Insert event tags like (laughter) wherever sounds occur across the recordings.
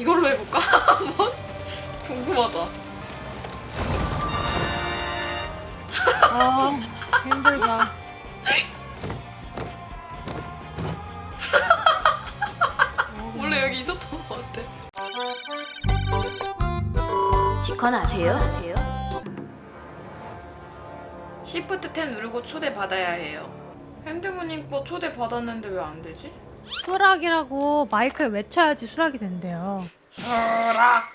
이걸로 해볼까? (laughs) 한번? 궁금하다. 아 힘들다. (laughs) 원래 여기 있었던 것 같아. 지컨 아세요? 아세요? 시프트 탭 누르고 초대 받아야 해요. 핸드모님 거 초대 받았는데 왜 안 되지? 수락이라고 마이크에 외쳐야지 수락이 된대요. 수락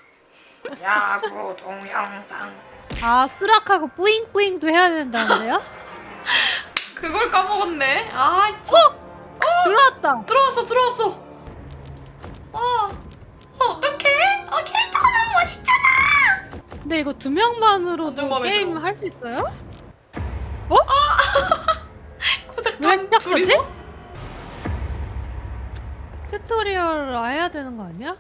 야구 (laughs) 동영상 아 수락하고 뿌잉뿌잉도 해야 된다는데요? (laughs) 그걸 까먹었네. 아, 참. 들어왔다. 들어왔어, 들어왔어. 어, 어 어떡해? 어, 캐릭터가 너무 멋있잖아. 근데 이거 두 명만으로도 완전 마음에 게임 들어. 할 수 있어요? (laughs) 고작 왜단 시작하지? 둘이서? 튜토리얼 해야 되는 거 아니야?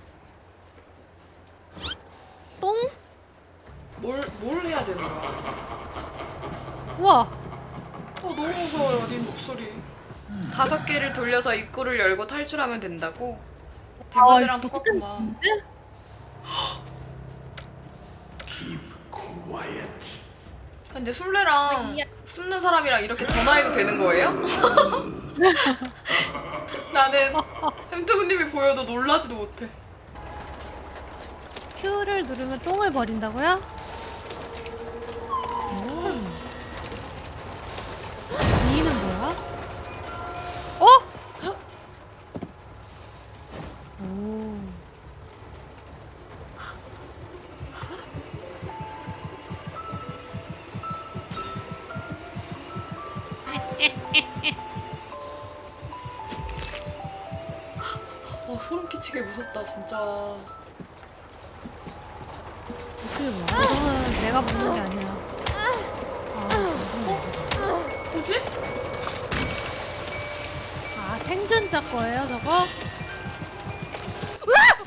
똥? 뭘, 뭘 해야 되는 거야? 우와 어, 너무 무서워요, 네 목소리. 다섯 개를 돌려서 입구를 열고 탈출하면 된다고? 아, 이거 똑같구만. 근데? 근데 술래랑 숨는 사람이랑 이렇게 전화해도 되는 거예요? (laughs) 나는 햄트부님이 보여도 놀라지도 못해. Q를 누르면 똥을 버린다고요? 오. E는 뭐야? 어? 오. 뭐지? 아 생존자 거예요 저거?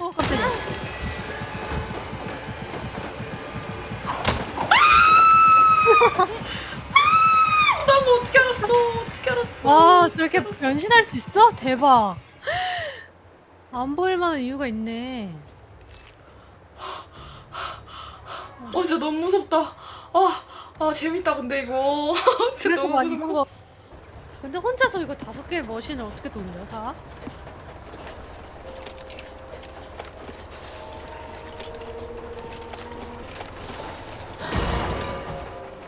어 깜짝이야. 나뭐 어떻게 알았어? 어떻게 알았어? 와 저렇게 변신할 수 있어? 대박. 안 보일 만한 이유가 있네. 어, 진짜 너무 무섭다. 아, 아 재밌다, 근데 이거. (laughs) 진짜 그래서 너무. 이런 거. 근데 혼자서 이거 다섯 개의 머신을 어떻게 돌려 다?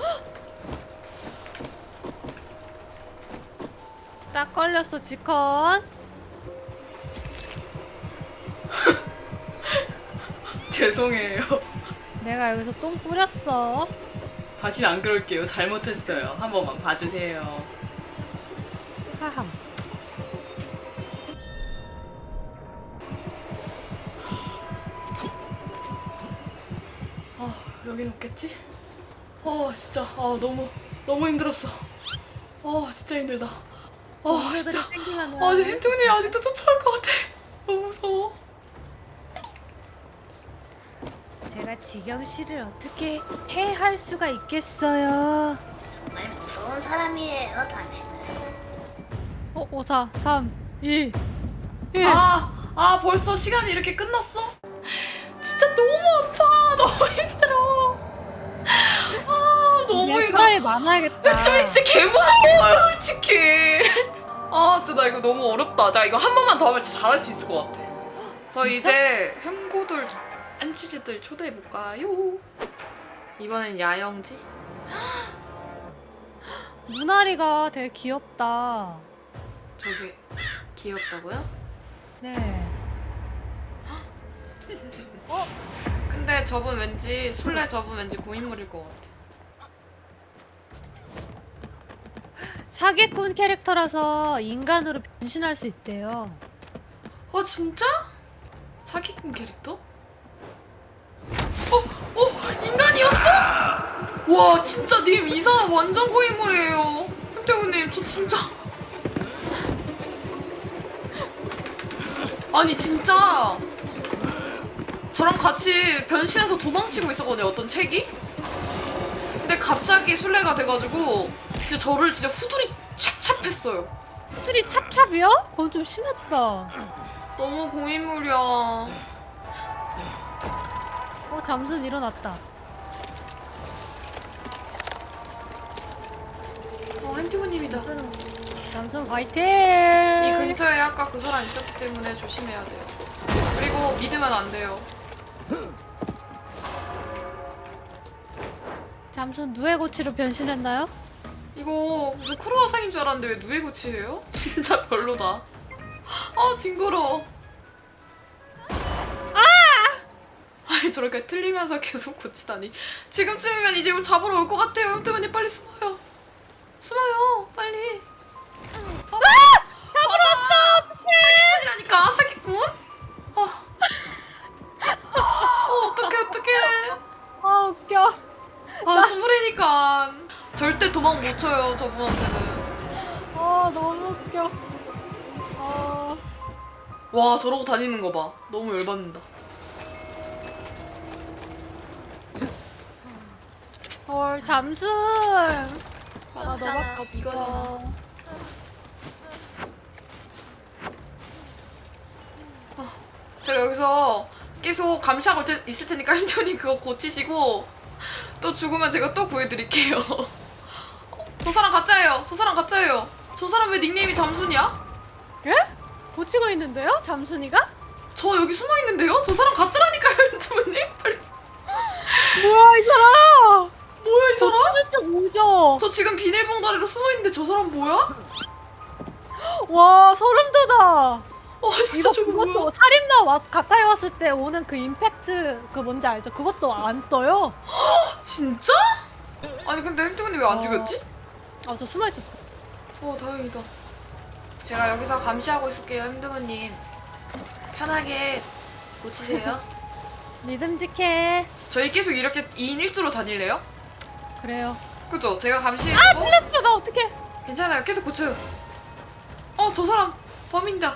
(gasps) 딱 걸렸어 지컨. (laughs) 죄송해요. 내가 여기서 똥 뿌렸어. 다시는 안 그럴게요. 잘못했어요. 한 번만 봐주세요. 하함. 아, 여긴 없겠지? 아, 진짜. 아, 너무, 너무 힘들었어. 아, 진짜 힘들다. 아, 진짜. 땡기면은 아, 이제 햄통이 아직도 쫓아올 것 같아. 너무 무서워. 제가 지경 씨를 어떻게 해할 수가 있겠어요? 정말 무서운 사람이에요, 당신은. 어, 5, 4, 3, 2, 1. 아, 아, 벌써 시간이 이렇게 끝났어? 진짜 너무 아파. (laughs) 너무 힘들어. 아, 너무 얘 힘들어. 사람이 많아야겠다. 햄통이 진짜 개무서워요, 솔직히. (laughs) 아, 진짜 나 이거 너무 어렵다. 나 이거 한 번만 더 하면 진짜 잘할 수 있을 것 같아. 저 이제 햄구들, 햄치즈들 초대해볼까요? 이번엔 야영지? (gasps) 문아리가 되게 귀엽다. 저게 귀엽다고요? 네. (gasps) 근데 저분 왠지 술래 저분 왠지 고인물일 것 같아. (gasps) 사기꾼 캐릭터라서 인간으로 변신할 수 있대요. 어 진짜? 사기꾼 캐릭터? 어? 어? 인간이었어? 와 진짜 님 이 사람 완전 고인물이에요 햄태구님 저 진짜 아니 진짜 저랑 같이 변신해서 도망치고 있었거든요 어떤 책이 근데 갑자기 술래가 돼가지고 진짜 저를 진짜 후두리 찹찹했어요 후들이 찹찹이요? 그건 좀 심했다. 너무 고인물이야. 어 잠순 일어났다. 어 햄티모님이다. 잠순 화이팅! 이 근처에 아까 그 사람 있었기 때문에 조심해야 돼요. 그리고 믿으면 안 돼요. 잠순 누에 고치로 변신했나요? 이거 무슨 크로아상인 줄 알았는데 왜 누에고치예요? (laughs) 진짜 별로다. 아 징그러. 아! 저렇게 틀리면서 계속 고치다니. 지금쯤이면 이제 이거 잡으러 올 것 같아요. 햄트머님 빨리 숨어요. 숨어요 빨리. 아! 잡으러 왔어. 사기꾼이라니까 사기꾼. 아. 어 어떡해 어떡해. 아 웃겨. 아 스물이니까 절대 도망 못 쳐요 저분한테는. 아 너무 웃겨. 아 와 저러고 다니는 거 봐. 너무 열받는다. 헐 잠순. 아 맞잖아, 너밖에 없어. 이거잖아. 제가 여기서 계속 감시하고 테- 있을 테니까 (laughs) 힘들니 그거 고치시고 또 죽으면 제가 또 구해드릴게요. 어, (laughs) 저 사람 가짜예요. 저 사람 가짜예요. 저 사람 왜 닉네임이 잠순이야? 예? 고치고 있는데요? 잠순이가? 저 여기 숨어 있는데요? 저 사람 가짜라니까요, (laughs) 유튜브님. 빨리. 뭐야 이 사람? 뭐야 이저 사람? 적 오죠? 저 지금 비닐봉다리로 숨어 있는데 저 사람 뭐야? 와 소름 돋아. 어 진짜 이거 저거 그것도 뭐야? 살인마 와, 가까이 왔을 때 오는 그 임팩트 그 뭔지 알죠? 그것도 안 떠요. (gasps) 진짜? 아니 근데 햄트군님 왜안 어. 죽였지? 아 저 숨어 있었어. 어 다행이다. 제가 여기서 감시하고 있을게요, 힘드머님. 편하게 고치세요. (laughs) 믿음직해. 저희 계속 이렇게 2인 1조로 다닐래요? 그래요. 그죠? 제가 감시해주고 아 틀렸어 나 어떡해? 괜찮아요. 계속 고쳐요. 어, 저 사람 범인다.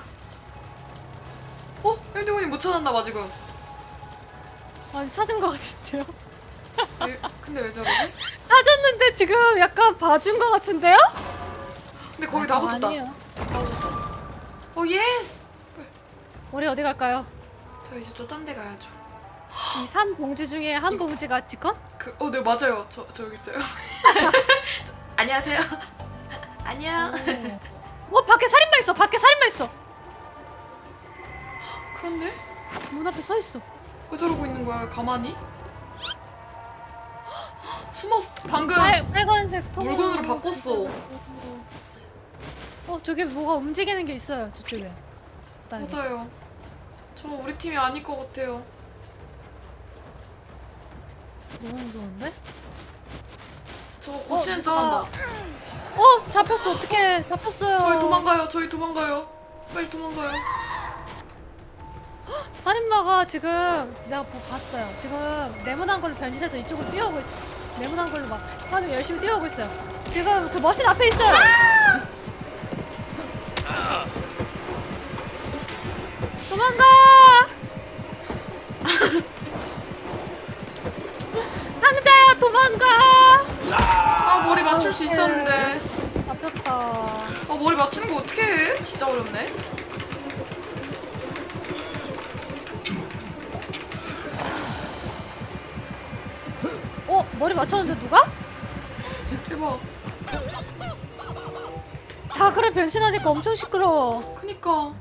어? 힘드머님 못 찾았나 봐 지금. 아니 찾은 것 같은데요? 왜, 근데 왜 저러지? (laughs) 찾았는데 지금 약간 봐준 것 같은데요? 근데 거기 다 붙였다. 아니에요. 다 붙였다. 오 예스! 우리 어디 갈까요? 저 이제 또 딴 데 가야죠. (gasps) 이 산 봉지 중에 한 봉지가 치컨? 그, 어, 네 맞아요. 저, 저 여기 있어요. (laughs) 안녕하세요. (laughs) 안녕. 어 밖에 살인마 있어. 밖에 살인마 있어. 그런데? 문 앞에 서 있어. 왜 저러고 있는 거야? 가만히? (gasps) 숨었 방금 빨, 빨간색 통 물건으로 바꿨어. 어 저기 뭐가 움직이는 게 있어요. 저쪽에. 맞아요. 저 우리 팀이 아닐 것 같아요. 너무 무서운데? 저거 고치는 어, 척한다. 어 잡혔어. 어떻게 잡혔어요? 저희 도망가요. 저희 도망가요. 빨리 도망가요. 살인마가 지금 내가 보- 봤어요. 지금 네모난 걸로 변신해서 이쪽으로 뛰어오고 있어. 네모난 걸로 막 아주 열심히 뛰어오고 있어요. 지금 그 머신 앞에 있어요. 도망가! (laughs) 수 있었는데. 잡혔다. 아 머리 맞추는 거 어떻게 해? 진짜 어렵네. 어 머리 맞췄는데 누가? 대박. 다그를 변신하니까 엄청 시끄러워. 그니까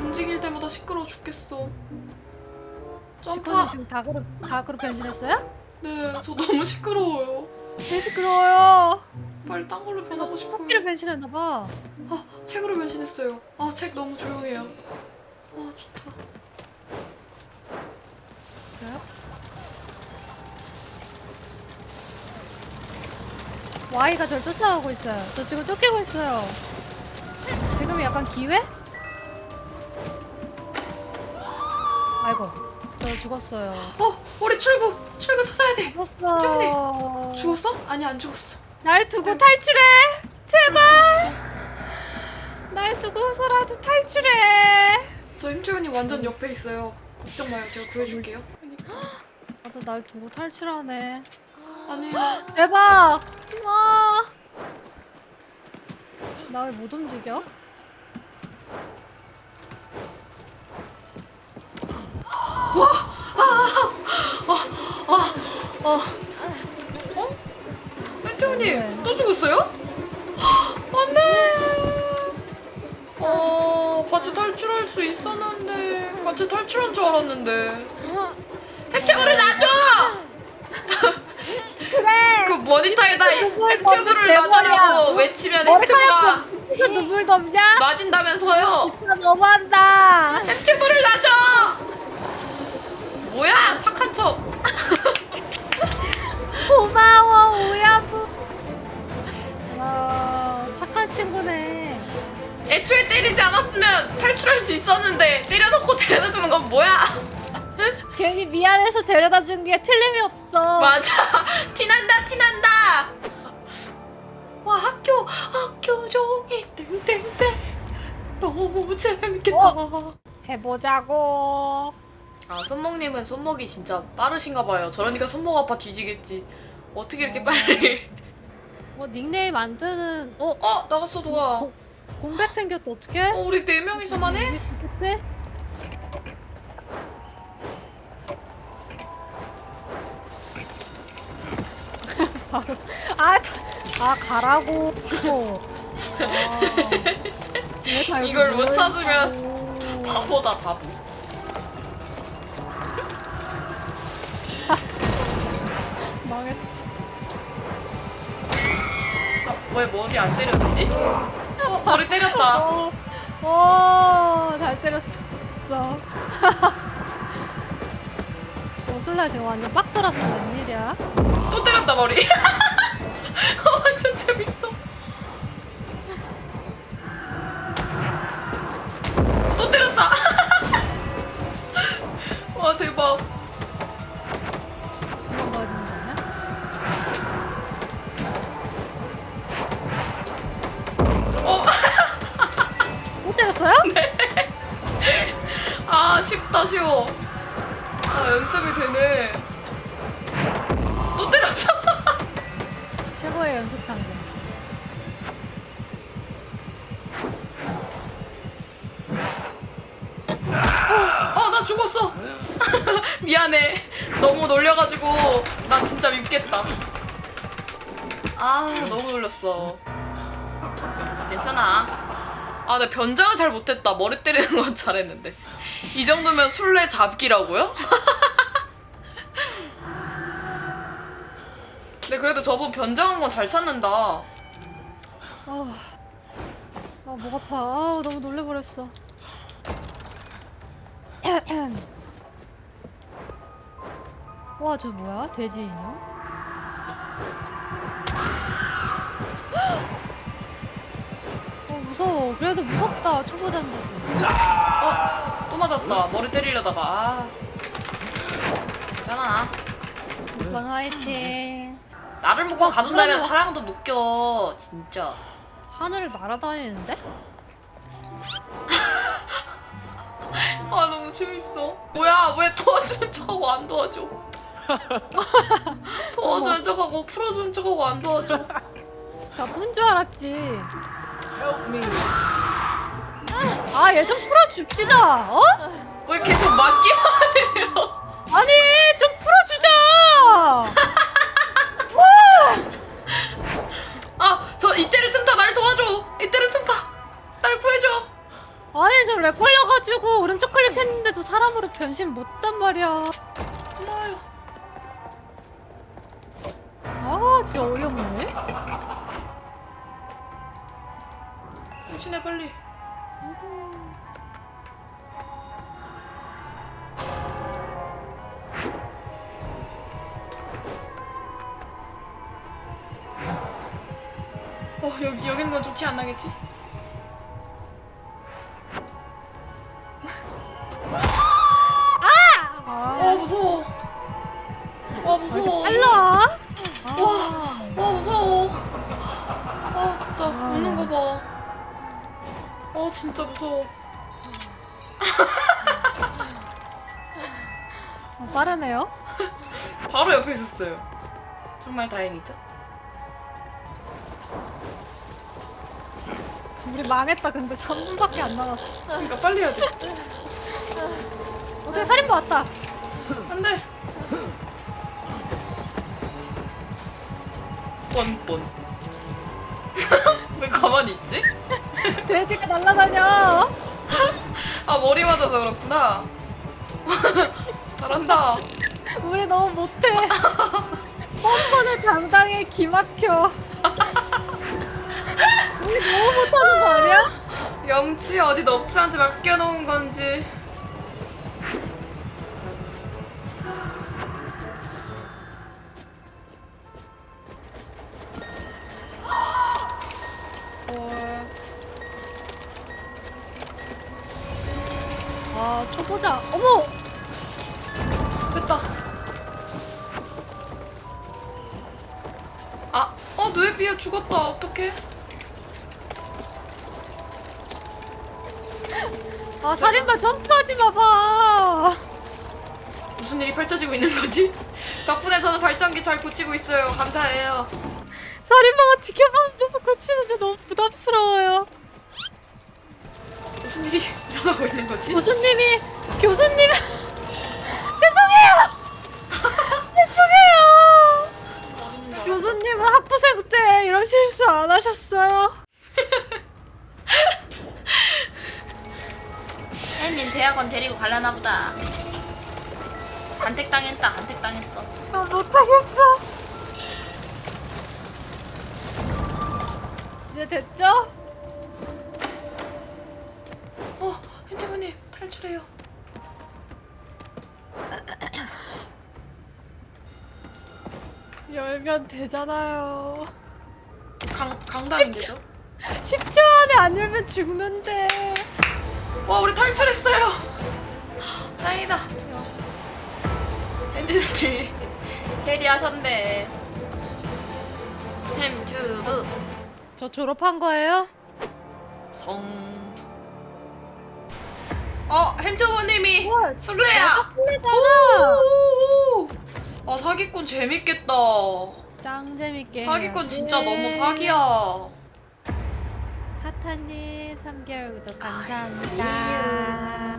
움직일 때마다 시끄러워 죽겠어. 점프. 지금 다그를 다그로 변신했어요? 네, 저 너무 시끄러워요. 개 시끄러워요. 빨리 딴 걸로 변하고 싶어요. 토끼를 변신했나봐. 아, 책으로 변신했어요. 아, 책 너무 조용해요. 아, 좋다. 그래요? Y가 절 쫓아가고 있어요. 저 지금 쫓기고 있어요. 지금 약간 기회? 아이고, 저 죽었어요. 어, 우리 출구! 출구 찾아야 돼! 죽었어. 죽었어? 아니, 안 죽었어. 날 두고 탈출해! 제발! 날 두고서라도 탈출해! 저 힘주연님 완전 옆에 있어요. 걱정 마요. 제가 구해줄게요. 나도 날 두고 탈출하네. 아니요. 대박! 와! 나 왜 못 움직여? 어? 멘티오님 네. 또 죽었어요? 안돼. 어 같이 탈출할 수 있었는데 같이 탈출한 줄 알았는데. 햄튜브를 놔줘. 그래. (laughs) 그 모니터에다 눈물 햄튜브를 머리야. 외치면 햄튜브가 그 눈물도 없냐? 놔진다면서요. 진짜 너무한다. 햄튜브를 놔줘. 뭐야 착한 척. 고마워 우야부. 와 착한 친구네. 애초에 때리지 않았으면 탈출할 수 있었는데 때려놓고 (laughs) 데려다 주는 건 뭐야? 괜히 미안해서 데려다 준 게 틀림이 없어. 맞아 (laughs) 티난다 티난다 와 학교 학교 종이 땡땡땡 너무 재밌겠다 어? 해보자고. 아 손목님은 손목이 진짜 빠르신가 봐요 저러니까 손목 아파 뒤지겠지 어떻게 이렇게 빨리 뭐 닉네임 안 뜨는 어 어 나갔어 누가 고- 공백 생겼다 어떡해? 어 우리 네 명이서만 해? 이게? 바로 아, 다- 아 가라고. 아, (laughs) 왜 다 여기 이걸 못 모여 찾으면. 바보다 바보 망했어. 어, 왜 머리 안 때려지지? 어 머리 때렸다 어, 어, 잘 때렸어. 어, 슬라 지금 완전 빡 돌았어. 웬일이야? 또 때렸다 머리 (laughs) 어, 완전 재밌어 아 쉬워. 아 연습이 되네. 또 때렸어? (laughs) 최고의 연습 상대. 어 나 죽었어. (laughs) 미안해. 너무 놀려가지고 나 진짜 밉겠다. 아 너무 놀렸어. 괜찮아. 아 나 변장을 잘 못했다. 머리 때리는 건 잘했는데 이 정도면 술래 잡기라고요? 근데 그래도 저분 변장한 건 잘 찾는다 아, 아, 목 아파. 아, 너무 놀래버렸어. (clears throat) 와, 저 뭐야? 돼지 인형? (gasps) 어, 무서워. 그래도 무섭다. 초보자인데도. 어? 또 맞았다. 머리 때리려다가. 아. 괜찮아. 이번 화이팅. 나를 보고 어, 가둔다면 사랑도 묶여. 진짜. 하늘을 날아다니는데? (laughs) 아 너무 재밌어. 뭐야 왜 도와주는 척하고 안 도와줘? (laughs) 도와주는 척하고 풀어주는 척하고 안 도와줘? 나쁜 줄 알았지. 아, 얘 좀 풀어줍시다. 어? 왜 계속 맞기만 해요 아니, 좀 풀어주자. (laughs) 아 저 이때를 틈타 날 도와줘 이때를 틈타 날 구해줘 아니, 저 렉 걸려가지고 오른쪽 클릭했는데도 사람으로 변신 못단 말이야. 고마워요 아, 진짜 어이없네. 당신해 빨리 어 여기 있는 건좀티안 나겠지? 있었어요. 정말 다행이죠. 우리 망했다. 근데 3분밖에 안 남았어. 그러니까 빨리 해야 돼. 오케이, 살인마 왔다. 안 돼. 뻔뻔. (laughs) 왜 가만히 있지? 돼지가 날아다녀. 아 머리 맞아서 그렇구나. (laughs) 잘한다. 우리 너무 못해. (laughs) 뻔뻔해 당당해 기막혀. (laughs) 우리 너무 못하는 거 아니야? 염치 어디 넙치한테 맡겨놓은 건지. 헐. 아 초보자. 어머. 됐다. 어 누에피아 죽었다. 어떡해? 아 살인마 점프하지 마봐. 무슨 일이 펼쳐지고 있는 거지? (laughs) 덕분에 저는 발전기 잘 고치고 있어요. 감사해요. 살인마가 지켜봤는데서 고치는데 너무 부담스러워요. 무슨 일이 (laughs) 일어나고 있는 거지? 교수님이 교수님 죄 때 이런 실수 안 하셨어요. 혜민 대학원 데리고 갈라나 보다. 간택당했다. 간택당했어. 나 못하겠어. 이제 됐죠? 어, hente부님 탈출해요. 열면 되잖아요. 강 강당인데죠? 10초 안에 안 열면 죽는데. 와, 우리 탈출했어요. 다행이다. hente부님 캐리하셨네. 햄튜브 저 졸업한 거예요? 성. 어, 햄튜브님이 우와, 술래야. 술래잖아. 오! 아 사기꾼 재밌겠다. 짱 재밌게. 사기꾼 진짜 해야지. 너무 사기야. 사탄님 3개월 구독 감사합니다.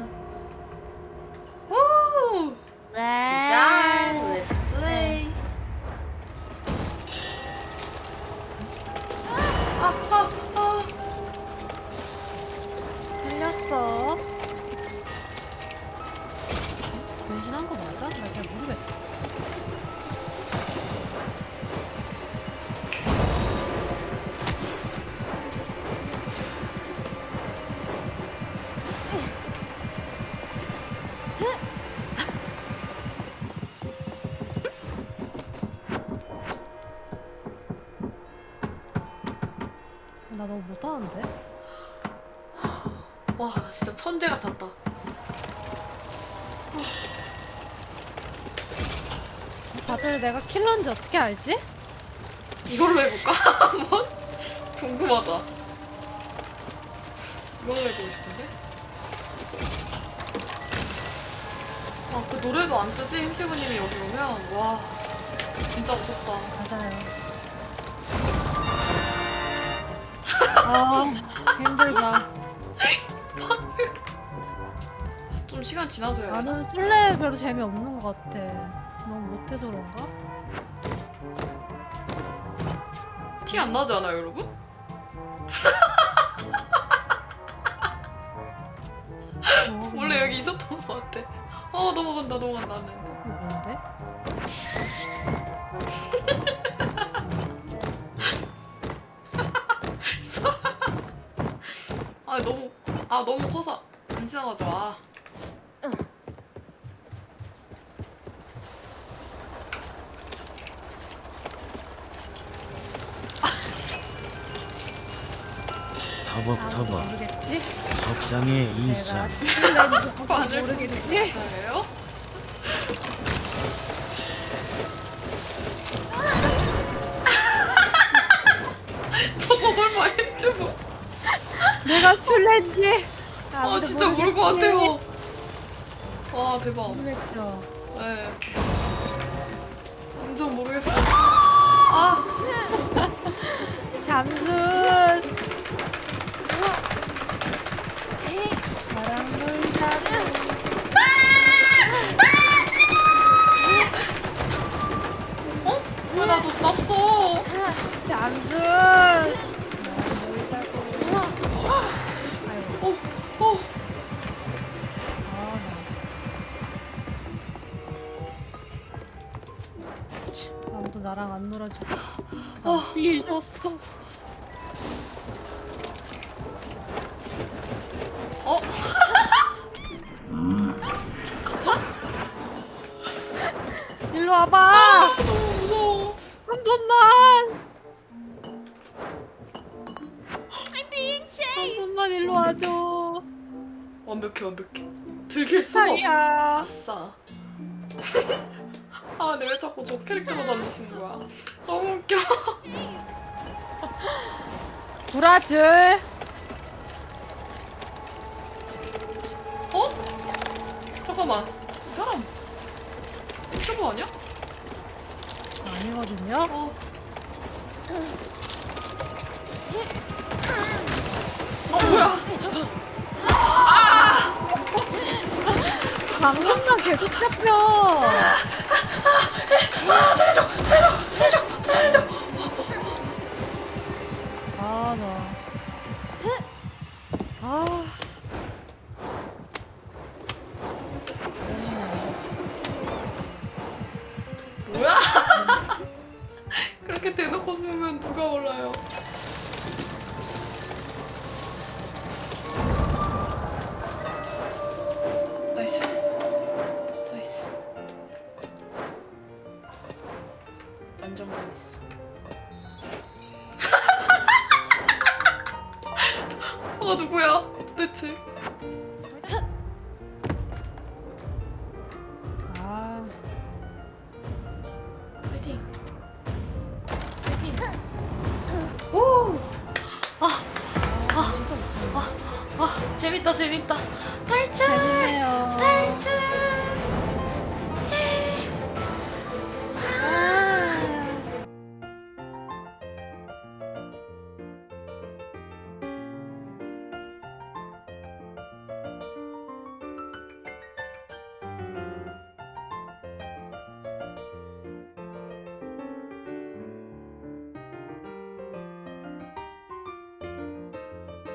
오! 네. 진짜 Let's play. 아, 아, 아. 틀렸어. 내가 킬러인지 어떻게 알지? 이걸로 해볼까? (laughs) 한번? 궁금하다. 이걸로 해보고 싶은데? 아, 그 노래도 안 뜨지? 햄치부님이 여기 오면? 와, 진짜 무섭다. 맞아요. (laughs) 아 힘들다. 좀 시간 지나서 해야? 나는 술래 별로 재미없는 것 같아. 너무 못해서 그런가? 티 안 나지 않아요, 여러분? 어, 원래 여기 있었던 것 같아. 어, 넘어간다, 넘어간다. 안 돼. 이거 뭔데? (laughs) 아, 너무, 아, 너무 커서 안 지나가죠. 아. 터벅터벅 모르겠지? 석상의 반을 모르겠지? 그래요? 저거 설마 유튜브? 내가 술래인지 아 진짜 모를 것? 같아요. 와 대박. 모르겠죠. 네. 아, 너무 무서워. 한 번만. 한 번만 일로 와줘. 완벽해 완벽해. 들킬 수가 없어. 사이야. 아싸. (laughs) 아, 근데 왜 자꾸 저 캐릭터로 다니시는 거야? 너무 웃겨. (laughs) 브라질. 어? 잠깐만. 이 사람 유튜버 아니야? 아니거든요. 어. 어 뭐야? (laughs) 방금만 계속 잡혀. 재밌다 재밌다. 탈출.